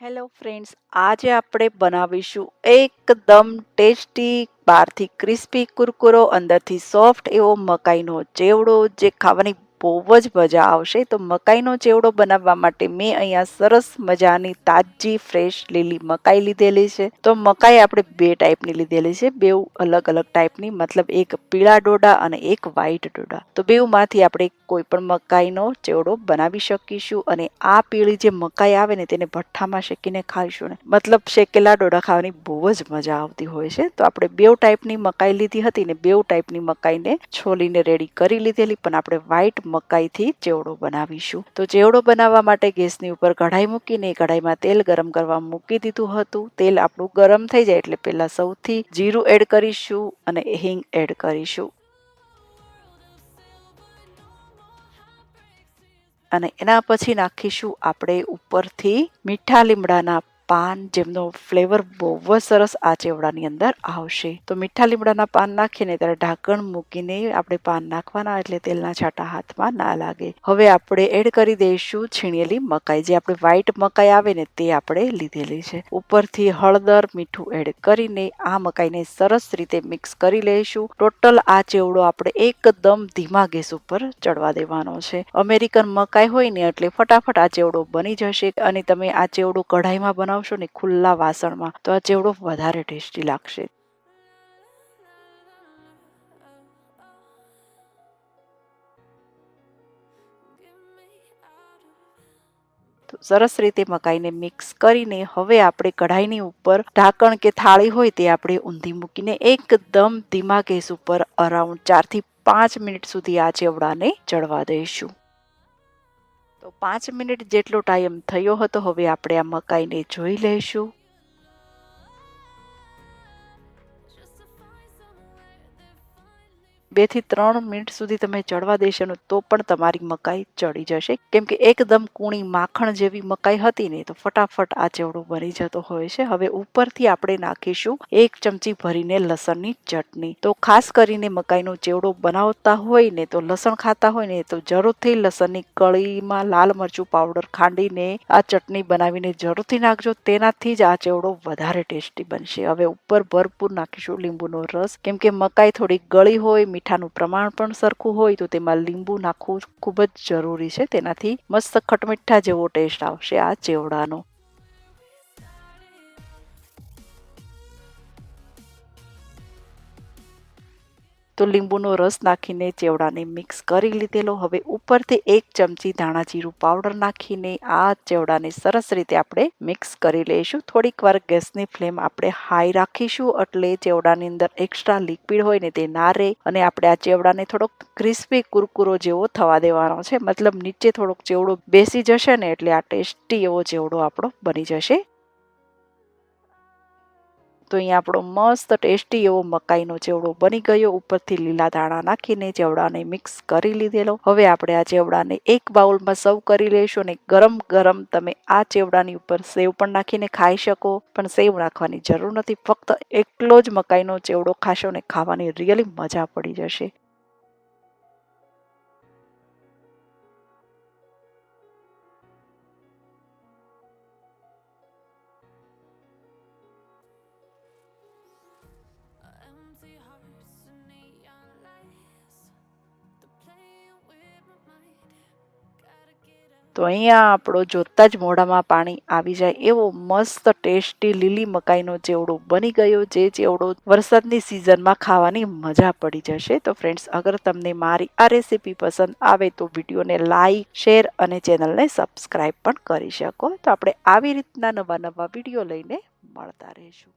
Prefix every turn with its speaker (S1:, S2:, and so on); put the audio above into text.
S1: Hello friends આજે આપણે બનાવીશું એકદમ ટેસ્ટી, બહારથી ક્રિસ્પી કુરકુરો, અંદરથી સોફ્ટ એવો મકાઈનો ચેવડો જે ખાવાની બહુ જ મજા આવશે. તો મકાઈનો ચેવડો બનાવવા માટે મેં અહીંયા સરસ મજાની તાજી, ફ્રેશ, લીલી મકાઈ લીધેલી છે. તો મકાઈ આપણે બે ટાઈપની લીધેલી છે. બે અલગ અલગ ટાઈપની, મતલબ એક પીળા ડોડા અને એક વ્હાઈટ ડોડા. તો બેઉમાંથી આપણે કોઈ પણ મકાઈનો ચેવડો બનાવી શકીશું અને આ પીળી જે મકાઈ આવે ને તેને ભઠ્ઠામાં શેકીને ખાઈશું ને. મતલબ શેકેલા ડોડા ખાવાની બહુ જ મજા આવતી હોય છે. તો આપણે બેવ ટાઈપની મકાઈ લીધી હતી ને બેઉ ટાઈપની મકાઈને છોલીને રેડી કરી લીધેલી, પણ આપણે વ્હાઈટ મકાઈથી ચેવડો બનાવીશું. તો ચેવડો બનાવવા માટે ગેસની ઉપર કઢાઈ મૂકીને કઢાઈમાં તેલ ગરમ કરવા મૂકી દીધું હતું. તેલ આપણું ગરમ થઈ જાય એટલે પહેલા સૌથી જીરું એડ કરીશું અને હિંગ એડ કરીશું. અને એના પછી નાખીશું આપણે ઉપરથી મીઠા લીમડાના પાન જેમનો ફ્લેવર બહુ જ સરસ આ ચેવડાની અંદર આવશે. તો મીઠા લીમડાના પાન નાખીને ત્યારે ઢાંકણ મૂકીને આપણે પાન નાખવાના એટલે તેલના છાંટા હાથમાં ના લાગે. હવે આપણે એડ કરી દઈશું છીણેલી મકાઈ. જે આપણે વ્હાઈટ મકાઈ આવે ને તે આપણે લીધેલી છે. ઉપરથી હળદર મીઠું એડ કરીને આ મકાઈને સરસ રીતે મિક્સ કરી લઈશું. ટોટલ આ ચેવડો આપણે એકદમ ધીમા ગેસ ઉપર ચડવા દેવાનો છે. અમેરિકન મકાઈ હોય ને એટલે ફટાફટ આ ચેવડો બની જશે અને તમે આ ચેવડો કઢાઈમાં બનાવો બનાવશો ને ખુલ્લા વાસણમાં, તો આ ચેવડો વધારે ટેસ્ટી લાગશે. તો સરસ રીતે મકાઈને મિક્સ કરીને હવે આપણે કઢાઈની ઉપર ઢાંકણ કે થાળી હોય તે આપણે ઊંધી મૂકીને એકદમ ધીમા ગેસ ઉપર અરાઉન્ડ ચારથી પાંચ મિનિટ સુધી આ ચેવડાને ચડવા દઈશું. તો પાંચ મિનિટ જેટલો ટાઈમ થયો હતો હવે આપણે આ મકાઈને જોઈ લઈશું. બેથી ત્રણ મિનિટ સુધી તમે ચડવા દેશો તો પણ તમારી મકાઈ ચડી જશે. કેમ કે એકદમ કૂણી માખણ જેવી મકાઈ હતી ને તો ફટાફટ આ ચેવડો બની જતો હોય છે. હવે ઉપરથી આપણે નાખીશું એક ચમચી ભરીને લસણની ચટણી. તો ખાસ કરીને મકાઈનો ચેવડો બનાવતા હોય ને તો લસણ ખાતા હોય ને તો જરૂરથી લસણની કળીમાં લાલ મરચું પાવડર ખાંડીને આ ચટણી બનાવીને જરૂરથી નાખજો. તેનાથી જ આ ચેવડો વધારે ટેસ્ટી બનશે. હવે ઉપર ભરપૂર નાખીશું લીંબુનો રસ. કેમ કે મકાઈ થોડી ગળી હોય મીઠાનું પ્રમાણ પણ સરખું હોય તો તેમાં લીંબુ નાખવું ખૂબ જ જરૂરી છે. તેનાથી મસ્ત ખટમીઠા જેવો ટેસ્ટ આવશે આ ચેવડાનો. લીંબુનો રસ નાખીને ચેવડાને મિક્સ કરી લીધેલો. હવે ઉપરથી એક ચમચી ધાણા જીરું પાવડર નાખીને આ ચેવડાને સરસ રીતે આપણે મિક્સ કરી લઈશું. થોડીક વાર ગેસની ફ્લેમ આપણે હાઈ રાખીશું એટલે ચેવડાની અંદર એક્સ્ટ્રા લિક્વિડ હોય ને તે ના રહે અને આપણે આ ચેવડાને થોડોક ક્રિસ્પી કુરકુરો જેવો થવા દેવાનો છે. મતલબ નીચે થોડોક ચેવડો બેસી જશે ને એટલે આ ટેસ્ટી એવો ચેવડો આપણો બની જશે. તો અહીંયા આપણો મસ્ત ટેસ્ટી એવો મકાઈનો ચેવડો બની ગયો. ઉપરથી લીલા દાણા નાખીને ચેવડાને મિક્સ કરી લીધેલો. હવે આપણે આ ચેવડાને એક બાઉલમાં સર્વ કરી લઈશું અને ગરમ ગરમ તમે આ ચેવડાની ઉપર સેવ પણ નાખીને ખાઈ શકો. પણ સેવ નાખવાની જરૂર નથી. ફક્ત એકલો જ મકાઈનો ચેવડો ખાશો ને ખાવાની રિયલી મજા પડી જશે. તો અહીંયા આપણો જોતા જ મોઢામાં પાણી આવી જાય એવો મસ્ત ટેસ્ટી લીલી મકાઈનો ચેવડો બની ગયો જે ચેવડો વરસાદની સિઝનમાં ખાવાની મજા પડી જશે. તો ફ્રેન્ડ્સ અગર તમને મારી આ રેસીપી પસંદ આવે તો વિડીયોને લાઈક શેર અને ચેનલને સબસ્ક્રાઈબ પણ કરી શકો. તો આપણે આવી રીતના નવા નવા વીડિયો લઈને મળતા રહીશું.